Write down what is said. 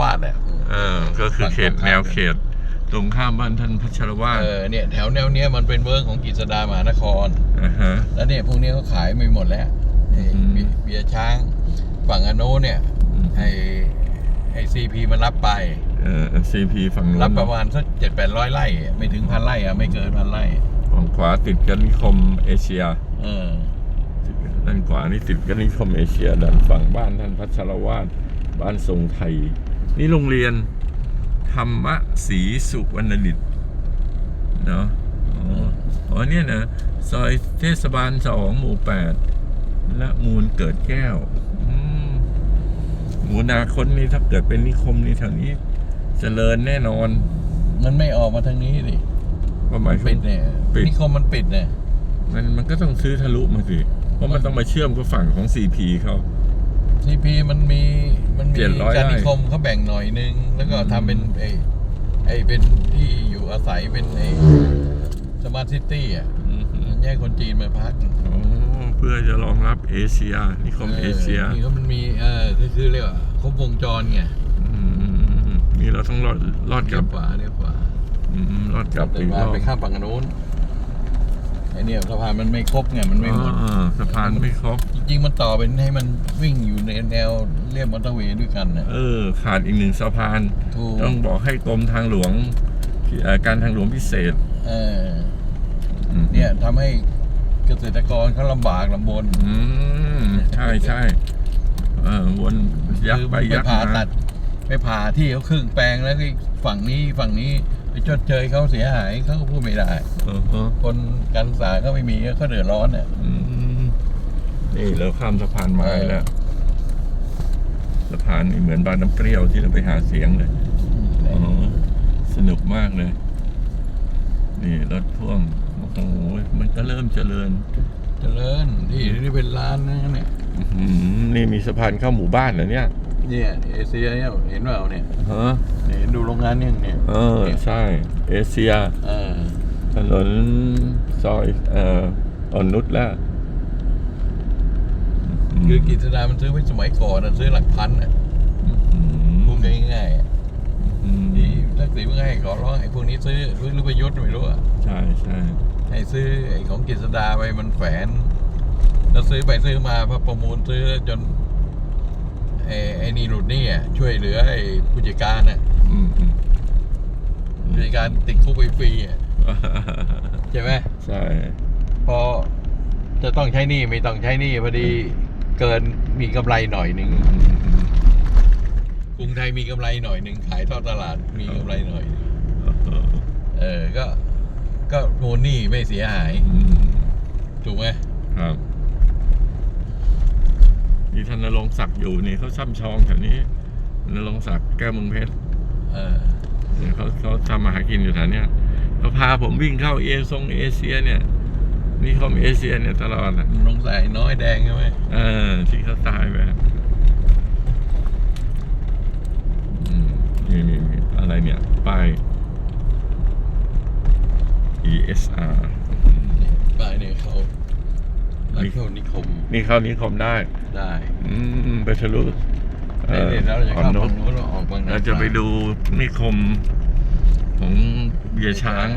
วาดเนี่ยเออ ก็คือเขตแนวเขต ตรงข้ามบ้านท่านพัชรวาทเออเนี่ยแถวแนวเนี้ยมันเป็นเวิร์กของกฤษดามหานคร อ่าฮะ แล้วเนี่ยพวกนี้เขาขายไม่หมดแล้วไอ้อืมเบียเบียร์ช้างฝั่งอโนเนี่ยอืมไอ้ไอ้ซีพีมันรับไป เออซีพีฝั่งนู้นรับประมาณสักเจ็ดแปดร้อยไร่อะไม่ถึงพันไร่อะไม่เกินพันไร่ฝั่งขวาติดกันนิคมเอเชีย เออด้านขวานี่ติดกันนิคมเอเชียด้านฝั่งบ้านท่านพัชรวาทบ้านทรงไทย นี่โรงเรียน ธรรมศรีสุวรรณดิตเนาะอ๋ออ๋อเนี่ยนะซอยเทศบาลสองหมู่แปดและมูลเกิดแก้วอืมหมูนาคตนี่ถ้าเกิดเป็นนิคมนี่แถวนี้เจริญแน่นอน มันไม่ออกมาทางนี้ดิก็หมายปิดเนี่ยปิดนิคมมันปิดเนี่ยมันมันก็ต้องซื้อทะลุมาสิ เพราะมันต้องมาเชื่อมกับฝั่งของ CP เขา ซีพีมันมีมันมี700การไร่นิคมเขาแบ่งหน่อยนึง แล้วก็อืม ทำเป็นไอ้ไอ้เป็นที่อยู่อาศัยเป็นไอ้สมาร์ทซิตี้อะอืมมันแยกคนจีนมาพักอ๋อเพื่อจะรองรับเอเชียนิคมเอเชียนี่ก็มันมีเออคือคือเรียกว่าครบวงจรไงมนี่เราต้องรอดรอดกเลี้ลัยบวขวาเลี้ยวขวาอืมรอดกลับแต่อีกรว่าอบไปข้ามฝั่งนู้นไอ้เนี่ยสะพานมันไม่ครบไงมันไม่หมดอ่าสะพานไม่ครบ จริงๆมันต่อเป็นให้มันวิ่งอยู่ในแนวเรียบมอเตอร์เวย์ด้วยกันนะ เออ ขาดอีกหนึ่งสะพาน ถูก ต้องบอกให้กรมทางหลวงเอ่อการทางหลวงพิเศษเอออืมเนี่ยทำให้เกษตรกรเขาลำบากลำบนอืมใช่ใช่เออวนยักคือไปไปยักผ่ามาตัด ไปผ่าที่เขาครึ่งแปลงแล้วก็อีกฝั่งนี้ฝั่งนี้ ไปชดเชยเขาเสียหายเขาก็พูดไม่ได้เออฮะคนการศึกษาก็ไม่มีก็เดือดร้อนเนี่ย อืมนี่เราข้ามสะพานไม้แล้วสะพานนี่เหมือนบานน้ำเปรี้ยวที่เราไปหาเสียงเลยอ๋อสนุกมากเลย นี่รถพ่วงโอ้โหมันก็เริ่มเจริญ เจริญที่นี่เป็นร้านนะเนี่ย อื้อหือนี่มีสะพานเข้าหมู่บ้านเหรอเนี่ย เนี่ยเอเชียเนี่ยเห็นเปล่าเนี่ยฮะเนี่ยเห็นดูโรงงานเนี่ยเนี่ยเออใช่ เอเชียเออถนนซอยเอ่ออ่อนนุชแล้วคือกิจดามันซื้อไว้สมัยก่อนนะซื้อหลักพันอะอืมพูดง่ายๆอะอืมที่ทักษิณว่าให้ขอร้องไอ้พวกนี้ซื้อหรือหรือประยุทธ์ไม่รู้อะใช่ใช่ให้ซื้อไอ้ของกิจดาไปมันแขวนแล้วซื้อไปซื้อมาพอประมูลซื้อจน ไอ้ไอ้นี่หลุดหนี่อะช่วยเหลือไอ้ผู้จัดการอะอืมอืมผู้จัดการติดคุกไปฟรีอะใช่ไหมใช่พอจะต้องใช้หนี่ไม่ต้องใช้หนี่พอดีเกินมีกำไรหน่อยหนึ่งกรุงไทยมีกำไรหน่อยหนึ่งขายทอดตลาดมีกำไรหน่อยหนึ่งเออก็ก็โมนหนี่ไม่เสียหาย อืม ถูกไหม ครับมีท่านนรงค์ ศักดิ์อยู่นี่เขาช่ำชองแถวนี้นรงค์ศักดิ์แก้วเมืองเพชรเออเนี่ยเขาเขาทำมาหากินอยู่แถวเนี้ยเขาพาผมวิ่งเข้าเอซงเอเชียเนี่ยนี่เขาเอเชียเนี่ยตลอดอะลงใส่น้อยแดงใช่ไหมเออที่เขาตายไปอะอืมนี่นี่นี่อะไรเนี่ย ป้าย ESR นี่ป้ายเนี่ยเขา ร้านเข้านิคมนี่เข้านิคมได้ ได้อืมไปทะลุเอ่เนี่ยอเนี่ยเราจะอ่อนเข้านุฝั่ชงนู้นเราออกบางนาเราจะไปดูนิคมของเบียร์ช้าง